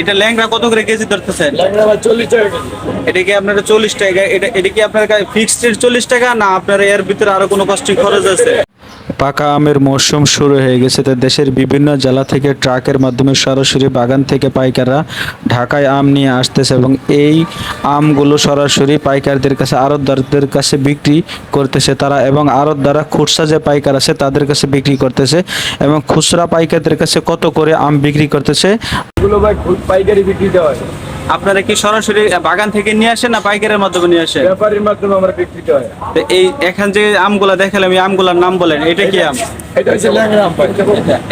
এটা ল্যাংড়া কত করে কেজি ধরতেছেন? এটা কি আপনার চল্লিশ টাকা? এটা এটা কি আপনার ফিক্সড চল্লিশ টাকা না আপনার এর ভিতরে আরও কোনো কষ্টিং খরচ আছে? পাকা আমের মৌসুম শুরু হয়ে গেছে। তো দেশের বিভিন্ন জেলা থেকে ট্রাকের মাধ্যমে সরাসরি বাগান থেকে পাইকাররা ঢাকায় আম নিয়ে আসতেছে এবং এই আমগুলো সরাসরি পাইকারদের কাছে, আড়তদারদের কাছে বিক্রি করতেছে তারা এবং আড়তদারা খুচরা যে পাইকার আছে তাদের কাছে বিক্রি করতেছে এবং খুচরা পাইকারদের কাছে কত করে আম বিক্রি করতেছে? পাইকারি বিক্রি দেওয়া হয়। আপনারা কি সরাসরি বাগান থেকে নিয়ে আসেন না পাইকারের মাধ্যমে নিয়ে আসেন? ব্যাপারীর মাধ্যমে আমরা বিক্রি হয়। তো এই এখান যে আমগুলা দেখালাম এই আমগুলার নাম বলেন এটা কি আম? এটা হচ্ছে ল্যাংড়া আম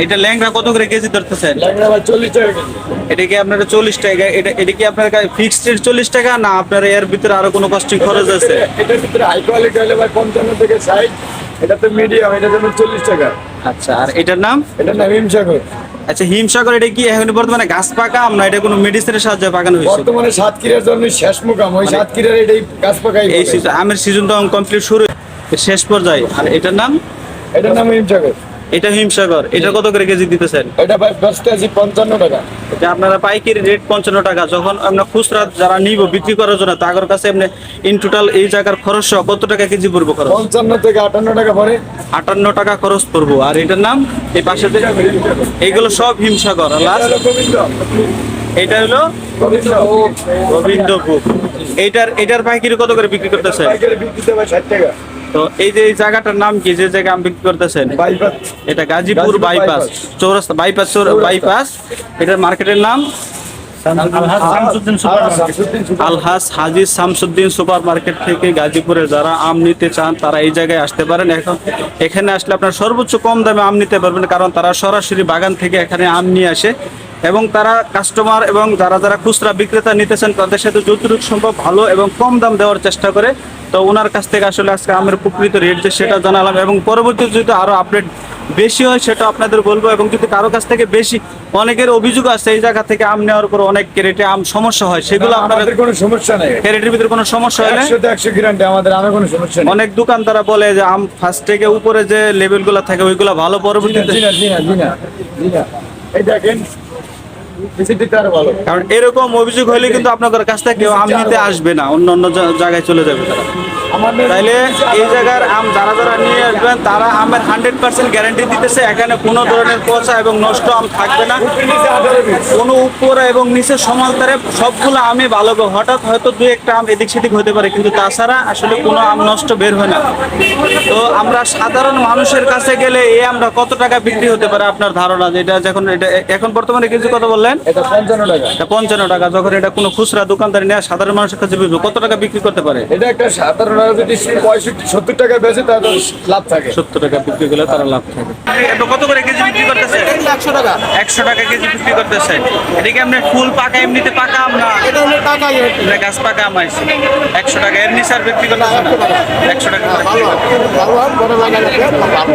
এটা ল্যাংড়া কত করে কেজি ধরতেছেন? ল্যাংড়া ভাই চল্লিশ টাকা কেজি। এটা কি আপনার চল্লিশ টাকা এটা এটা কি আপনার ফিক্সড রেট চল্লিশ টাকা না আপনার এর ভিতরে আরও কোনো কস্টিং খরচ আছে? এটার ভিতরে হাই কোয়ালিটি হলে ভাই পঞ্চান্ন থেকে ষাট এটা তো মিডিয়াম এটা যেমন চল্লিশ টাকা। আচ্ছা আর এটার নাম? এটা নাম হিমসাগর। আচ্ছা হিমসাগর এটা কি এখন বর্তমানে গাছ পাকা না এটা কোনো মেডিসিনের সাহায্যে পাকানো হয়েছে? বর্তমানে সাতক্ষীরার জন্য শেষ মুকাম ওই সাতক্ষীরার এটাই গাছ পাকাই এই আমের সিজনটা কমপ্লিট শুরু শেষ পর্যায়ে। আর এটার নাম? এটার নাম হিমসাগর। এটা হিমসাগর। এটা কত করে কেজি দিতেছেন? এটা ভাই ব্যস্ত আছি পঞ্চান্ন টাকা। এটা আপনারা পাইকারি রেট পঞ্চান্ন টাকা। যখন আমরা খুচরা যারা নিব বিক্রি করার জন্য তাদের কাছে আপনি ইন টোটাল এই জায়গার খরচ সহ কত টাকা কেজি পড়ব খরচ? পঞ্চান্ন থেকে আটান্ন টাকা পরে। আটান্ন টাকা খরচ পড়ব। আর এটার নাম? এই পাশে যে এইগুলো সব হিমসাগর। এটা হলো গোবিন্দ গোবিন্দপুর এইটার এটার পাইকারি কত করে বিক্রি করতেছেন? পাইকারি বিক্রিতে ভাই ষাট টাকা। তো এই যে এই জায়গাটার নাম কি? যে জায়গা আম বিক্রি করতেছেন? এটা গাজীপুর বাইপাস। চৌরাস্তা বাইপাস বাইপাস এটার মার্কেটের নাম? শামসুদ্দিন আলহাস হাজি শামসুদ্দিন সুপার মার্কেট থেকে গাজীপুরে যারা আম নিতে চান তারা এই জায়গায় আসতে পারেন। এখন এখানে আসলে আপনার সর্বোচ্চ কম দামে আম নিতে পারবেন কারণ তারা সরাসরি বাগান থেকে এখানে আম নিয়ে আসে। এবং তারা কাস্টমার এবং যারা যারা খুচরা বিক্রেতা নিতেছেন তাদের সাথে যতটুকু সম্ভব ভালো এবং কম দাম দেওয়ার চেষ্টা করে। তো ওনার কাছ থেকে আসলে আজকে আমের প্রকৃত রেট যে সেটা জানালাম এবং পরবর্তীতে যদি আরও আপডেট বেশি হয় সেটা আপনাদের বলব এবং যদি কারও কাছ থেকে বেশি অনেকের অভিযোগ আছে এই জায়গা থেকে আম নেওয়ার পর অনেক ক্যারেটে আম সমস্যা হয়। সেগুলো আপনাদের কোনো সমস্যা নেই। ক্যারেটের ভিতরে কোনো সমস্যা হয় একশো একশো গ্যারান্টি আমাদের আমার কোনো সমস্যা নেই। অনেক বলে যে আম ফার্স্ট থেকে উপরে যে লেভেলগুলো থাকে ওইগুলো ভালো পরবর্তীতে জি না, জি না, জি না, এই দেখেন কারণ এরকম অভিযোগ হলে কিন্তু আপনাদের কাছ থেকে কেউ আম নিতে আসবে না অন্য অন্য জায়গায় চলে যাবে তারা। তাইলে এই জায়গার আম যারা যারা নিয়ে আসবেন তারা আমের হান্ড্রেড পার্সেন্ট গ্যারান্টি দিতেছে এখানে কোনো ধরনের পচা এবং নষ্ট আম থাকবে না। কোনো উপরে এবং নিচে সমান্তরে সবগুলো আমি ভালো। হঠাৎ হয়তো দু একটা আম এদিক সেদিক হতে পারে কিন্তু তাছাড়া আসলে কোনো আম নষ্ট বের হয় না। তো আমরা সাধারণ মানুষের কাছে গেলে এই আমরা কত টাকা বিক্রি হতে পারে আপনার ধারণা? যেটা যখন এটা এখন বর্তমানে কিছু কথা কত বললেন এটা পঞ্চান্ন টাকা। এটা পঞ্চান্ন টাকা। যখন এটা কোনো খুচরা দোকানদার নেয় সাধারণ মানুষের কাছে বিক্রি কত টাকা বিক্রি করতে পারে? এটা একটা সাধারণ টাকা যদি পঁয়ষট্টি সত্তর টাকা বেচে তাহলে লাভ থাকে। সত্তর টাকা বিক্রি করলে তারা লাভ থাকে। এটা কত করে কেজি বিক্রি করতেছে? একশো টাকা। একশো টাকা কেজি বিক্রি করতেছে। এটা কি আপনার ফুল পাকা এমনিতে পাকা আম না? এটা হলো টাকা এটা গাছ পাকা আম আইছে একশো টাকা এমনি আর বিক্রি করতেছে না? একশো টাকা। ভালো ভালো বড় লাগা ভালো